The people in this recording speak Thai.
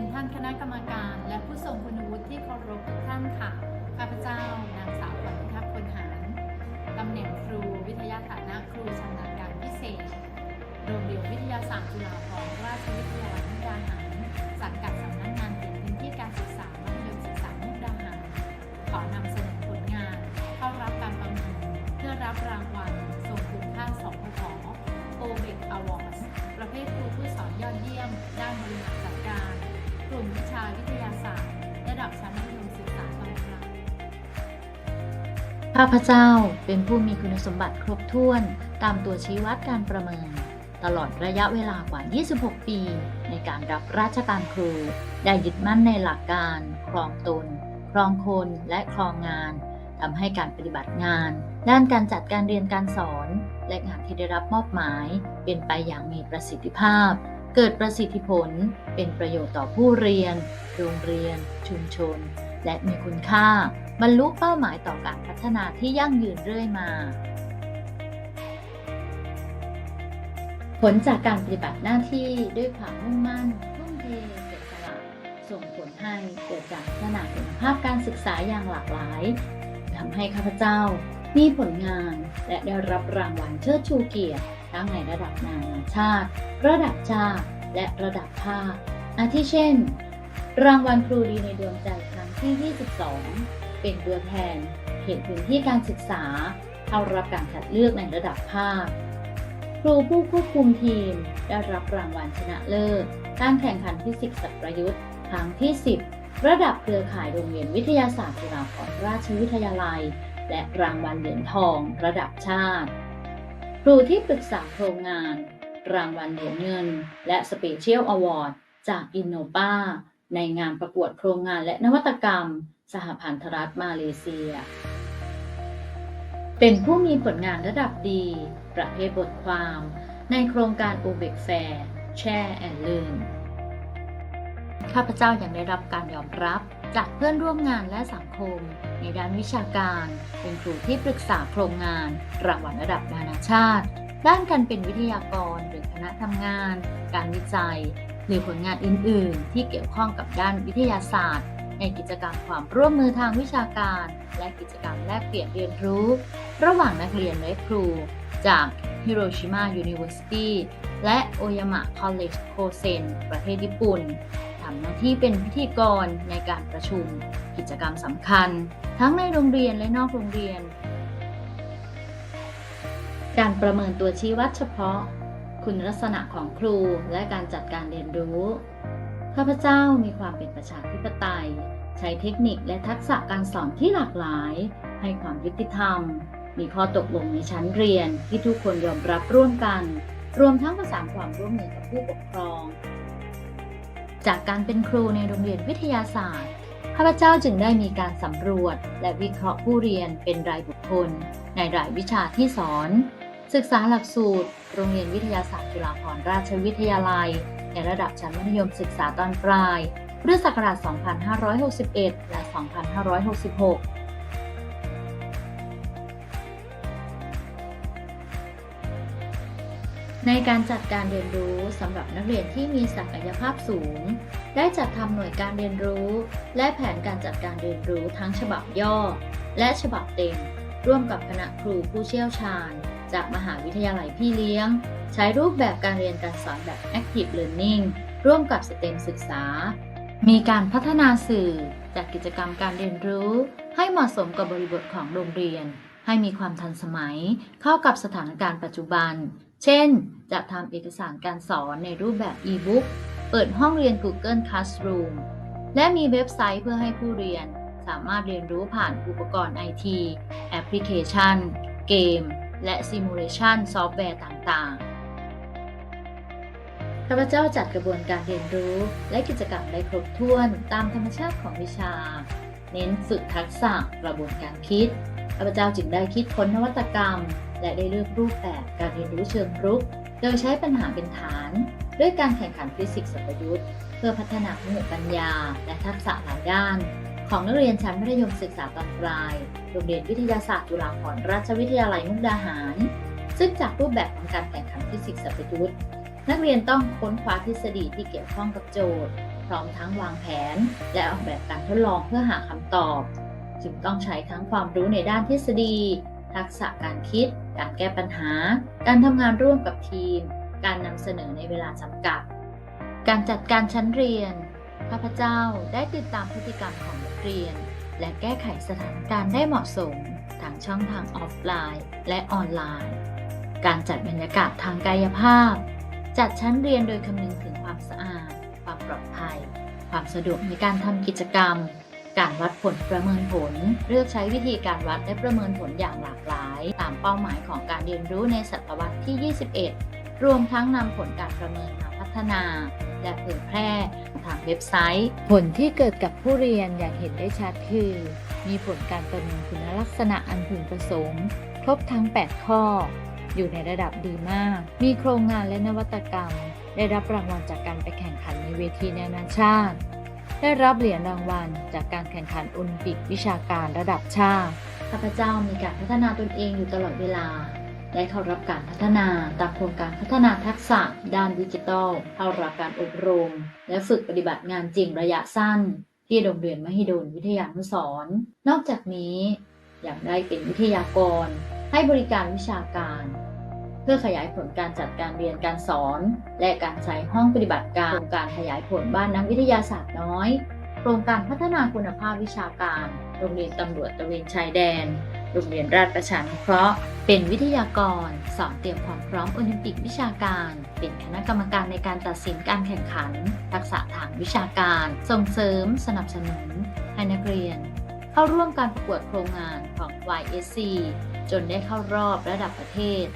นท่านคณะกรรมการ และผู้ทรงคุณวุฒิที่เคารพทุกท่านค่ะ ข้าพเจ้านางสาวขวัญพิทักษ์พลหารตำแหน่งครูวิทยาฐานะครูชำนาญการพิเศษ โรงเรียนวิทยาศาสตร์จุฬาภรณ์ราชวิทยาลัยมุกดาหารสังกัดสำนักงานเขตพื้นที่การศึกษามัธยมศึกษามุกดาหาร ขอนำเสนอผลงาน เข้ารับการประเมินเพื่อรับรางวัล ข้าพเจ้าเป็นผู้มีคุณสมบัติครบถ้วนตามตัวชี้วัดการประเมิน ตลอดระยะเวลากว่า 26 ปี ในการรับราชการครู ได้ยึดมั่นในหลักการ ครองตน ครองคนและครองงานทำให้การปฏิบัติงาน ด้านการจัดการเรียนการสอน และงานที่ได้รับมอบหมาย เป็นไปอย่างมีประสิทธิภาพ เกิดประสิทธิผล เป็นประโยชน์ต่อผู้เรียน โรงเรียน ชุมชน และมีคุณค่า บรรลุเป้าหมายต่อการพัฒนาที่ยั่งยืนเรื่อยมา ผลจากการปฏิบัติหน้าที่ด้วยความมุ่งมั่นทุ่มเทเสียสละส่งผลให้เกิดการพัฒนาคุณภาพการศึกษาอย่างหลากหลายทำให้ข้าพเจ้ามีผลงานและได้รับรางวัลเชิดชูเกียรติทั้งในระดับนานาชาติ ระดับชาติ และระดับภาคอาทิเช่น รางวัลครูดีในดวงใจครั้งที่ 22 เป็นตัวแทนเขตพื้นที่การศึกษา เข้ารับการคัดเลือกในระดับภาค ครูผู้ควบคุมทีมได้รับรางวัลชนะเลิศการแข่งขันฟิสิกส์สัตว์ประยุทธ์ครั้งที่ 10 ระดับเครือข่ายโรงเรียนวิทยาศาสตร์จุฬาภรณราชวิทยาลัย และรางวัลเหรียญทอง ระดับชาติ ครูที่ปรึกษาโครงงาน รางวัลเหรียญเงิน และสเปเชียลอวอร์ดจากอินโนปาในงานประกวดโครงงานและนวัตกรรม สหพันธรัฐมาเลเซีย เป็นผู้มีผลงานระดับดี ประเภทบทความ ในโครงการ o b e c Fair แช่แอนลืนข้าพเจ้ายังได้รับการยอมรับจากเพื่อนร่วมงานและสังคม ในด้านวิชาการ เป็นครูที่ปรึกษาโครงงานรางวัลระดับนานาชาติ ด้านการเป็นวิทยากรหรือคณะทำงาน การวิจัย หรือผลงานอื่น ๆ ที่เกี่ยวข้องกับด้านวิทยาศาสตร์ ในกิจกรรมความร่วมมือทางวิชาการ และกิจกรรมแลกเปลี่ยนเรียนรู้ ระหว่างนักเรียนและครู จากฮิโรชิมา University และโอยามะ College โคเซนประเทศญี่ปุ่นทำหน้าที่เป็นพิธีกรในการประชุม กิจกรรมสำคัญ ทั้งในโรงเรียนและนอกโรงเรียน การประเมินตัวชี้วัดเฉพาะ คุณลักษณะของครูและการจัดการเรียนรู้ ข้าพเจ้ามีความเป็นประชาธิปไตย ใช้เทคนิคและทักษะการสอนที่หลากหลาย ให้ความยุติธรรม มีข้อตกลงในชั้นเรียนที่ทุกคนยอมรับร่วมกัน รวมทั้งประสานความร่วมมือกับผู้ปกครอง จากการเป็นครูในโรงเรียนวิทยาศาสตร์ข้าพเจ้าจึงได้มีการสำรวจ และวิเคราะห์ผู้เรียนเป็นรายบุคคล ในรายวิชาที่สอน ศึกษาหลักสูตร โรงเรียนวิทยาศาสตร์จุฬาภรณราชวิทยาลัย ในระดับชั้นมัธยมศึกษาตอนปลาย พุทธศักราช 2561 และ 2566ในการจัดการเรียนรู้สำหรับนักเรียนที่มีศักยภาพสูง ได้จัดทำหน่วยการเรียนรู้ และแผนการจัดการเรียนรู้ทั้งฉบับย่อ และฉบับเต็ม ร่วมกับคณะครูผู้เชี่ยวชาญ จากมหาวิทยาลัยพี่เลี้ยง ใช้รูปแบบการเรียนการสอนแบบ Active Learning ร่วมกับสเต็มศึกษา มีการพัฒนาสื่อจากกิจกรรมการเรียนรู้ ให้เหมาะสมกับบริบทของโรงเรียน ให้มีความทันสมัย เข้ากับสถานการณ์ปัจจุบัน เช่น จะทำเอกสารการสอนในรูปแบบอีบุ๊กเปิดห้องเรียน Google Classroom และมีเว็บไซต์เพื่อให้ผู้เรียน สามารถเรียนรู้ผ่านอุปกรณ์ไอทีแอปพลิเคชัน เกม และซิมูเลชันซอฟต์แวร์ต่างๆ ข้าพเจ้าจัดกระบวนการเรียนรู้และกิจกรรมได้ครบถ้วนตามธรรมชาติของวิชา เน้นฝึกทักษะกระบวนการคิด ข้าพเจ้าจึงได้คิดค้นนวัตกรรม และได้เลือกรูปแบบการเรียนรู้เชิงรุก โดยใช้ปัญหาเป็นฐาน ด้วยการแข่งขันฟิสิกส์สัพยุทธ์เพื่อพัฒนาภูมิปัญญา และทักษะหลายด้าน ของนักเรียนชั้นมัธยมศึกษาตอนปลาย โรงเรียนวิทยาศาสตร์จุฬาภรณราชวิทยาลัยมุกดาหาร ซึ่งจากรูปแบบของการแข่งขันฟิสิกส์สัพยุทธ์นักเรียนต้องค้นคว้าทฤษฎีที่เกี่ยวข้องกับโจทย์ พร้อมทั้งวางแผน และออกแบบการทดลองเพื่อหาคำตอบ จึงต้องใช้ทั้งความรู้ในด้านทฤษฎี ทักษะการคิด การแก้ปัญหา การทำงานร่วมกับทีม การนำเสนอในเวลาจำกัด การจัดการชั้นเรียน ข้าพเจ้าได้ติดตามพฤติกรรมของนักเรียน และแก้ไขสถานการณ์ได้เหมาะสมทั้งช่องทางออฟไลน์ และออนไลน์ การจัดบรรยากาศทางกายภาพ จัดชั้นเรียนโดยคำนึงถึงความสะอาด ความปลอดภัย ความสะดวกในการทำกิจกรรม การวัดผลประเมินผล เลือกใช้วิธีการวัดและประเมินผลอย่างหลากหลาย ตามเป้าหมายของการเรียนรู้ในศตวรรษที่ 21 รวมทั้งนำผลการประเมินมาพัฒนา และเผยแพร่ ทางเว็บไซต์ ผลที่เกิดกับผู้เรียนอย่างเห็นได้ชัดคือ มีผลการประเมินคุณลักษณะอันพึงประสงค์ ครบทั้ง 8 ข้อ อยู่ในระดับดีมาก มีโครงงานและนวัตกรรม ได้รับรางวัลจากการไปแข่งขันในเวทีนานาชาติ ได้รับเหรียญรางวัล จากการแข่งขันโอลิมปิกวิชาการระดับชาติข้าพเจ้ามีการพัฒนาตนเองอยู่ตลอดเวลา ได้เข้ารับการพัฒนาตามโครงการพัฒนาทักษะ ด้านดิจิทัลเข้ารับการอบรม และฝึกปฏิบัติงานจริงระยะสั้น ที่โรงเรียนมหิดลวิทยานุสรนอกจากนี้ยังได้เป็นวิทยากร ให้บริการวิชาการ เพื่อขยายผลการจัดการเรียนการสอน และการใช้ห้องปฏิบัติการโครงการขยายผลบ้านนักวิทยาศาสตร์น้อย โครงการพัฒนาคุณภาพวิชาการ โรงเรียนตำรวจตะเวนชายแดน โรงเรียนราชประชานุเคราะห์ เป็นวิทยากร สอนเตรียมความพร้อมโอลิมปิกวิชาการ เป็นคณะกรรมการในการตัดสินการแข่งขัน ทักษะทางวิชาการ ส่งเสริม สนับสนุนให้นักเรียน เข้าร่วมการประกวดโครงงานของ YSC จนได้เข้ารอบระดับประเทศ